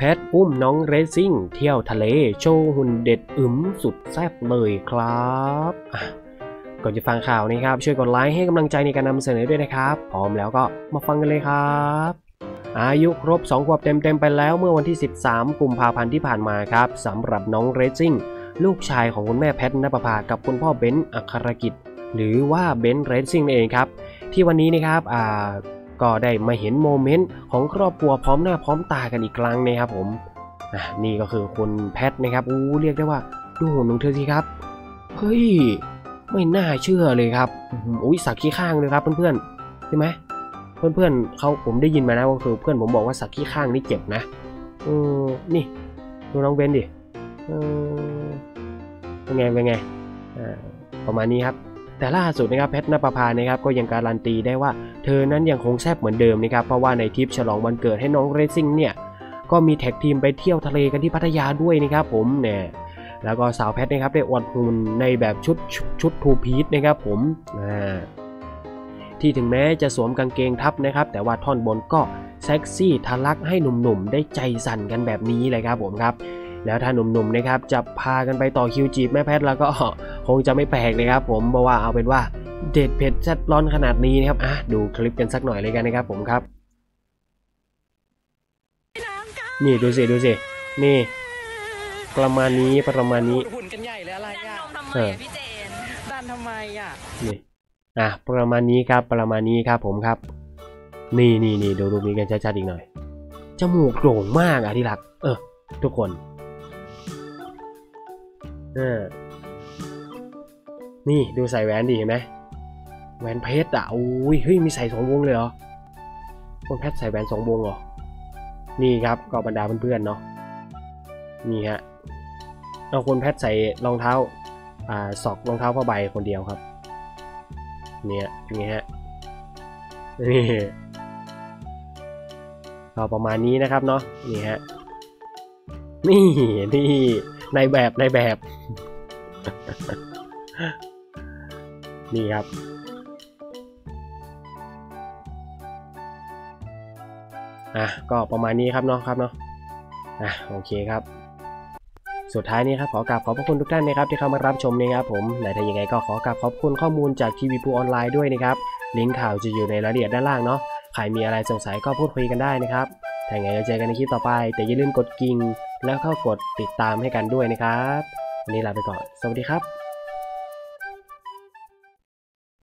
แพทอุ้มน้องเรซซิ่ง เที่ยวทะเลโชว์หุ่นเด็ดอึมสุดแซ่บเลยครับก่อนจะฟังข่าวนี้ครับ ช่วยกดไลค์ให้กำลังใจในการนำเสนอด้วยนะครับ พร้อมแล้วก็มาฟังกันเลยครับ อายุครบ 2 ขวบเต็มๆไปแล้วเมื่อวันที่ 13 กุมภาพันธ์ที่ผ่านมาครับสำหรับน้องเรซซิ่ง ลูกชายของคุณแม่แพทนภพากับคุณพ่อเบนซ์อัครกิจ หรือว่าเบนซ์เรซซิ่งนั่นเองครับ ที่วันนี้นะครับอ่า ก็ได้มาเห็นโมเมนต์ของครอบครัวพร้อมหน้าพร้อมตากันอีกครั้งนะครับผมนี่ก็คือคุณแพทนะครับอู้เรียกได้ว่าดูหุ่นของเธอสิครับเฮ้ยไม่น่าเชื่อเลยครับอุ้ยสักขี้ข้างเลยครับเพื่อนๆใช่ไหมเพื่อนๆเขาผมได้ยินมานะก็คือเพื่อนผมบอกว่าสักขี้ข้างนี่เจ็บนะเออนี่ดูน้องเบนดิเออเป็นไงเป็นไงประมาณนี้ครับ แต่ล่าสุดนะครับแพทนปภานะครับก็ยังการันตีได้ว่า เธอนั้นยังคงแซ่บเหมือนเดิมนะครับเพราะว่าในทริปฉลองวันเกิดให้น้องเรซซิ่งเนี่ยก็มีแท็กทีมไปเที่ยวทะเลกันที่พัทยาด้วยนะครับผมเนี่ยแล้วก็สาวแพทนะครับได้อวดหุ่นในแบบชุดชุดชุดทูพีทนะครับผมอ่าที่ถึงแม้จะสวมกางเกงทับนะครับ แต่ว่าท่อนบนก็เซ็กซี่ทะลักให้หนุ่มๆ ได้ใจสั่นกันแบบนี้เลยครับผมครับ แล้วถ้าหนุ่มๆนะครับจะพากันไปต่อคิวจีบแม่แพทย์แล้วก็ คงจะไม่แปลกเลยครับผมเพราะว่าเอาเป็นว่าเด็ดเผ็ดแซ่บร้อนขนาดนี้นะครับอะดูคลิปกันสักหน่อยเลยกันนะครับผมครับ นี่ดูสิดูสินี่ ประมาณนี้ประมาณนี้หุ่นกันใหญ่เลยอะไรดันอะนมทำไมเอออะพี่เจนดันทำไมอะนี่อะประมาณนี้ครับประมาณนี้ครับผมครับ นี่นี่นี่ดูดูมีกันชัดๆอีกหน่อยจมูกโด่งมากอะที่รัก เออ ทุกคน เออ นี่ดูใส่แหวนดิเห็นไหมแหวนเพชรอะอุ้ยเฮ้ยมีใส่สองวงเลยเหรอคนแพทย์ใส่แหวนสองวงเหรอนี่ครับก็บรรดาเพื่อนๆเนาะนี่ฮะเอาคนแพทย์ใส่รองเท้าอ่าสอกรองเท้าผ้าใบคนเดียวครับ เนี่ยเป็นไงฮะนี่ก็ประมาณนี้นะครับเนาะนี่ฮะนี่นี่ในแบบในแบบ นี่ครับอะก็ประมาณนี้ครับเนาะครับเนาะอะโอเคครับ สุดท้ายนี้ครับขอกราบขอบพระคุณทุกท่านนะครับที่เข้ามารับชมนะครับผมและถ้ายังไงก็ขอกราบขอบคุณข้อมูลจากทีวีพูออนไลน์ด้วยนะครับลิงก์ข่าวจะอยู่ในรายละเอียดด้านล่างเนาะใครมีอะไรสงสัยก็พูดคุยกันได้นะครับถ้าอย่างไงเราเจอกันในคลิปต่อไป แต่อย่าลืมกดกิ่งแล้วก็กดติดตามให้กันด้วยนะครับวันนี้ลาไปก่อน สวัสดีครับ